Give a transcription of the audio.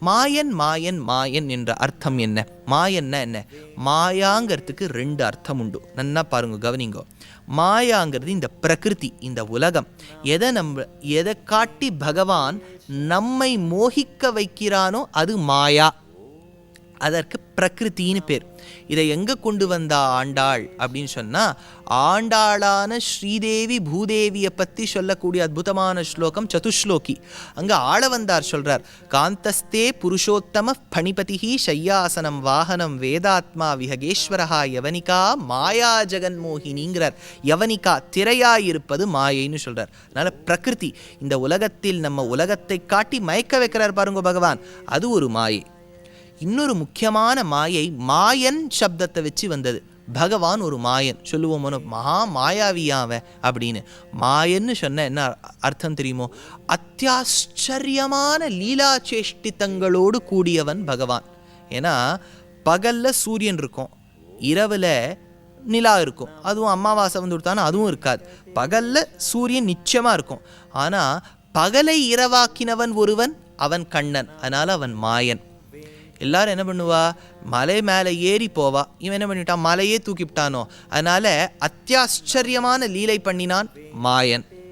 மாயன் மாயன் மாயன் என்ற அர்த்தம் என்ன? மாயன்னா என்ன? மாயாங்கிறதுக்கு ரெண்டு அர்த்தம் உண்டு. நல்லா பாருங்க கவனிங்கோ. மாயாங்கிறது இந்த பிரகிருதி இந்த உலகம். எதை நம்ம எதை காட்டி பகவான் நம்மை மோகிக்க வைக்கிறானோ அது மாயா. அதற்கு பிரகிருத்தின்னு பேர். இதை எங்கே கொண்டு வந்தா ஆண்டாள்? அப்படின்னு சொன்னால் ஆண்டாளான ஸ்ரீதேவி பூதேவியை பற்றி சொல்லக்கூடிய அற்புதமான ஸ்லோகம் சதுஸ்லோகி அங்கே ஆள வந்தார் சொல்கிறார் காந்தஸ்தே புருஷோத்தம பணிபதிஹி சையாசனம் வாகனம் வேதாத்மா விஹகேஸ்வரஹா யவனிகா மாயா ஜெகன்மோகினிங்கிறார். யவனிகா திரையாயிருப்பது மாயைன்னு சொல்கிறார் அதனால் பிரகிருதி இந்த உலகத்தில் நம்ம உலகத்தை காட்டி மயக்க வைக்கிறார் பாருங்க பகவான். அது ஒரு மாயை. இன்னொரு முக்கியமான மாயை மாயன் சப்தத்தை வச்சு வந்தது. பகவான் ஒரு மாயன். சொல்லுவோம் மகா மாயாவியாவன் அப்படின்னு. மாயன்னு சொன்ன என்ன அர்த்தம் தெரியுமோ? அத்தியாச்சரியமான லீலா சேஷ்டித்தங்களோடு கூடியவன் பகவான். ஏன்னா பகல்ல சூரியன் இருக்கும் இரவில் நிலா இருக்கும். அதுவும் அமாவாசை வந்து கொடுத்தானா அதுவும் இருக்காது. பகல்ல சூரியன் நிச்சயமாக இருக்கும். ஆனால் பகலை இரவாக்கினவன் ஒருவன் அவன் கண்ணன். அதனால் அவன் மாயன். எல்லாரும் என்ன பண்ணுவா? மலை மேலே ஏறி போவா. இவன் என்ன பண்ணிட்டான்? மலையே தூக்கிவிட்டானோ அதனால அத்தியாச்சரியமான லீலை பண்ணினான் மாயன்.